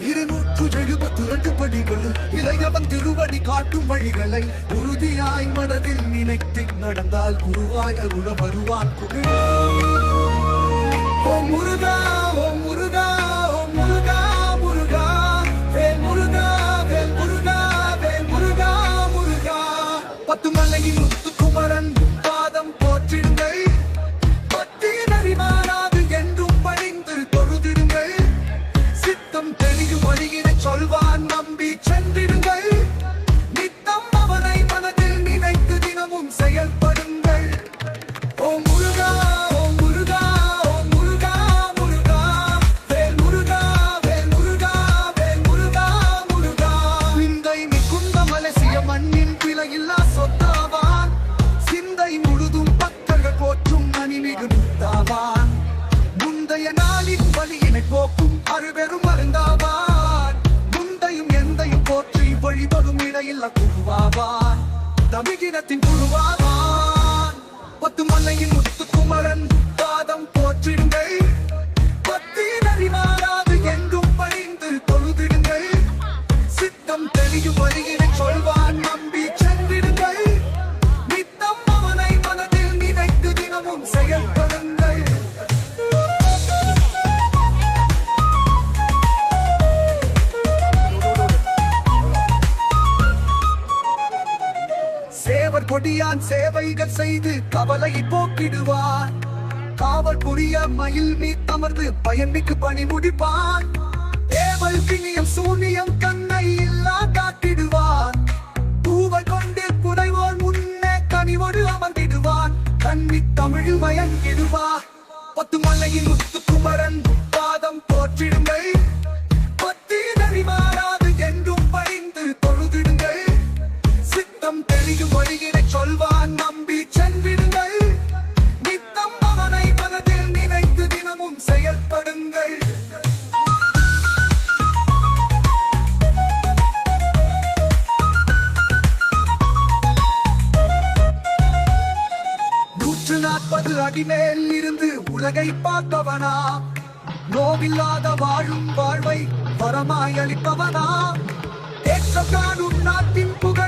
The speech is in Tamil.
இருநூற்று எழுபத்து ரெண்டு படிகள் இளையவன் திருவடி காட்டும் வழிகளை உறுதியாய் மனதில் நினைத்து நடந்தால் குருவாய் அருள வருவான் குரு. ஓ முருகா ஓ முருகா ஓ முருகா முருகா வேல் முருகா வேல் முருகா வேல் முருகா முருகா. பத்து மலையின் குருவாவான் தமிழினத்தின் குருவாவான் பத்து மலையின் முத்துக்குமரன் பாதம் போற்றிடுங்கள். பத்தின் அறிவாராது எங்கும் பணிந்து தொழுதிடுங்கள். சித்தம் தெளியும் வழியினை சொல்வான் நம்பி சென்றிடுங்கள். நித்தம் அவனை மனதில் நினைத்து தினமும் செயல்பட கொடியான் சேவைகள் செய்து கவலை போக்கிடுவார். காவல் புரிய மயில் நீ அமர்ந்து பயன்மிக்கு பணி முடிப்பான் தேவல் கிணியம் சூனியம் கண்ணை இல்லா காட்டிடுவான் பூவை கொண்டு குறைவோர் முன்னே கனிவோடு அமர்ந்திடுவான் கண்ணி தமிழ் மயங்கிடுவார். பத்து மலையின் முத்துக்குமரன் பாதம் போற்றிடுங்க நூற்று நாற்பது அடி மேல் இருந்து உலகை பார்ப்பவனா நோவில்லாத வாழும் வாழ்வை வரமாய் அளிப்பவனா? ஏற்றம் காணும் நாட்டின் புகழ்